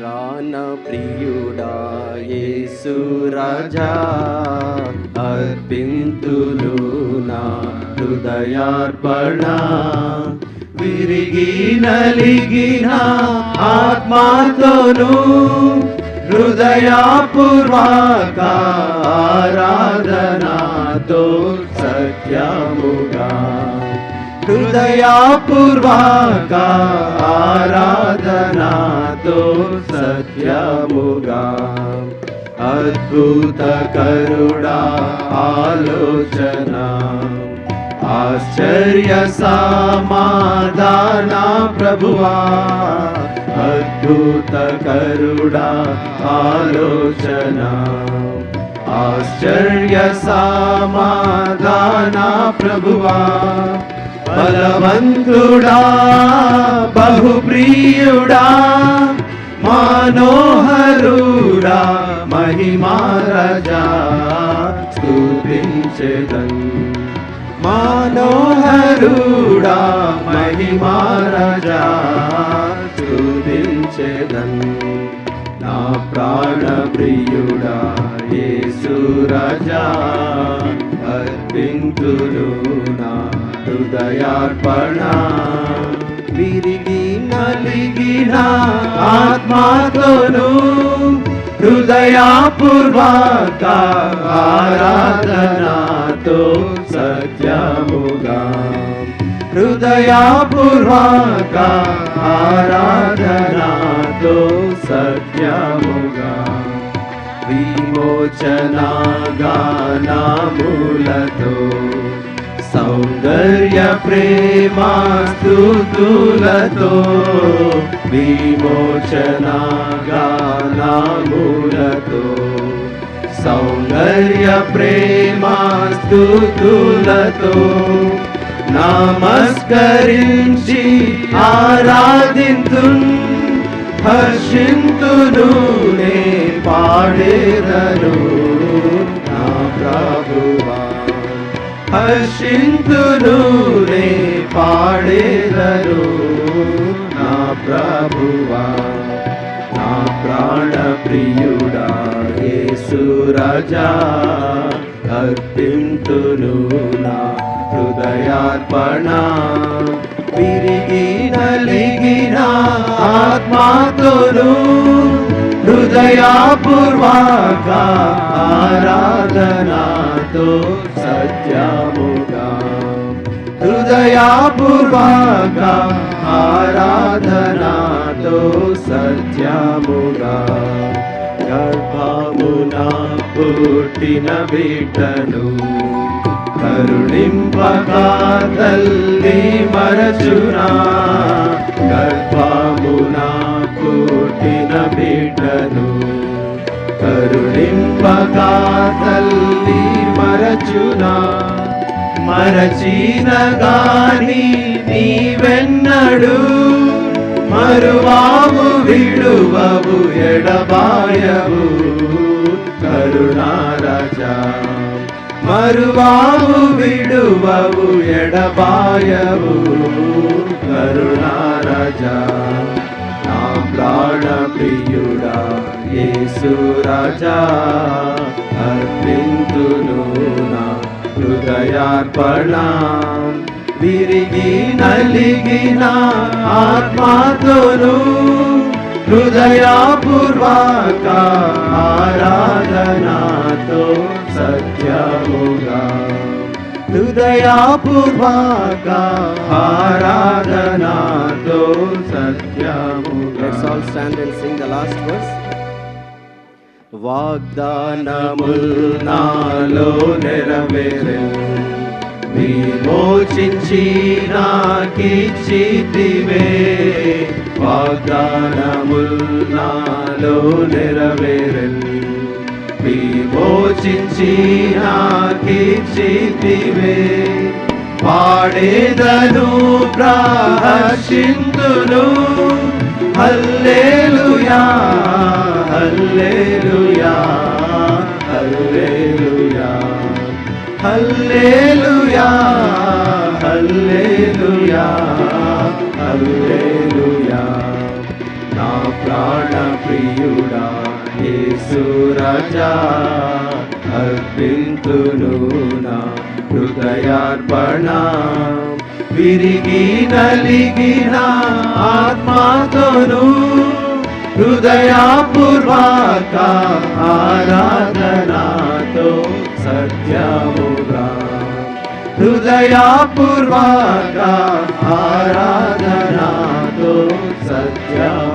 ప్రాణ ప్రియుడా యేసు రాజా అర్పింతులు నా హృదయార్పణ విరిగి నలిగిన ఆత్మాతోను హృదయాపూర్వక ఆరాధనాతో సత్యముగా హృదయాపూర్వక भक्तो सत्यमुगा अद्भुत करुणा आलोचना आश्चर्य समाधाना प्रभुआ अद्भुत करुणा आलोचना आश्चर्य समाधाना प्रभुआ बलवंतुड़ा बहुप्रियुडा। మనోహరుడా మహిమారజా స్తుతించెదన్ మనోహరుడా మహిమారజా స్తుతించెదన్ నా ప్రాణ ప్రియుడా యేసు రాజా నా హృదయార్పణ. విరిగి నలిగిన ఆత్మాతోను హృదయాపూర్వక ఆరాధనాతో సత్యముగా హృదయాపూర్వక ఆరాధనాతో సత్యముగా విమోచనాగానములతో సౌందర్య ప్రేమాస్తుతులతో విమోచనాగానములతో. సౌందర్య ప్రేమాస్తుతులతో నమస్కరించి ఆరాధింతు హర్షింతును నే పాడేదను. నా ప్రా హర్షింతును రే పాడేదరు. నా ప్రభువా నా ప్రాణ ప్రియుడా యేసు రాజా. అర్పింతును నా హృదయార్పణ. విరిగి నలిగిన ఆత్మాతోను హృదయాపూర్వాక ఆరాధనాతో సత్యముగా హృదయాపూర్వక ఆరాధనాతో సత్యముగా. గర్భమున పుట్టిన బిడ్డను కరుణింపక తల్లి మరచునా. గర్భమున పుట్టిన బిడ్డను కరుణింపక తల్లి మరచునా. మరచిన గాని నీవెన్నడు. మరువాము విడువవు ఎడబాయవు. కరుణారాజా. మరువాము విడువవు ఎడబాయవు. కరుణారాజా. ప్రియుడా యేసు రాజా అర్పింతును నా హృదయార్పణ. విరిగి నలిగిన ఆత్మాతోను హృదయాపూర్వక ఆరాధనాతో సత్యముగా హృదయాపూర్వక ఆరాధనాతో సత్యముగా. Let's all stand and sing the last verse. వాగ్దానముల్ నాలో నెరవేరే. విమోచించి నాకిచ్చితివే. వాగ్దానముల్ నాలో నెరవేరే. విమోచించి నాకిచ్చితివే. పాడేదను ప్రాహర్షింతును hallelujah hallelujah hallelujah. Hallelujah hallelujah hallelujah. నా ప్రాణ ప్రియుడా रजाना हृदयपर्णा विलिगिनात्मा हृदया पूर्वा का हारादनातो सज्ज हृदया पूर्वा का हाराधना आराधनातो सज्ज